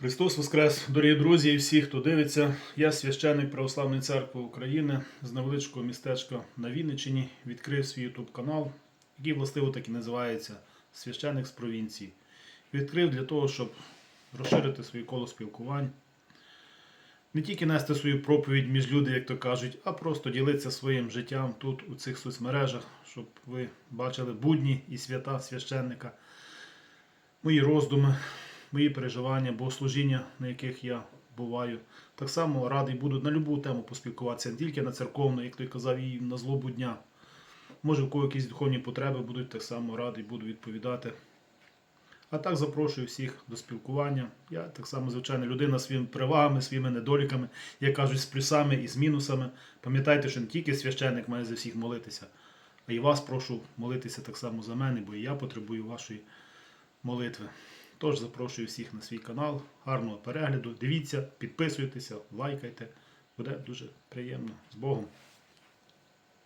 Христос Воскрес, дорогі друзі і всі, хто дивиться. Я священник Православної церкви України з невеличкого містечка на Вінниччині. Відкрив свій YouTube канал, який властиво так і називається Священник з провінції. Відкрив для того, щоб розширити своє коло спілкувань. Не тільки нести свою проповідь між люди, як то кажуть, а просто ділитися своїм життям тут, у цих соцмережах, щоб ви бачили будні і свята священника, мої роздуми, мої переживання, богослужіння, на яких я буваю. Так само радий буду на будь-яку тему поспілкуватися, не тільки на церковну, як той казав, і на злобу дня. Може, у кого якісь духовні потреби будуть, так само радий буду відповідати. А так запрошую всіх до спілкування. Я так само, звичайно, людина своїми перевагами, своїми недоліками, як кажуть, з плюсами і з мінусами. Пам'ятайте, що не тільки священник має за всіх молитися, а і вас прошу молитися так само за мене, бо і я потребую вашої молитви. Тож запрошую всіх на свій канал. Гарного перегляду. Дивіться, підписуйтеся, лайкайте. Буде дуже приємно. З Богом!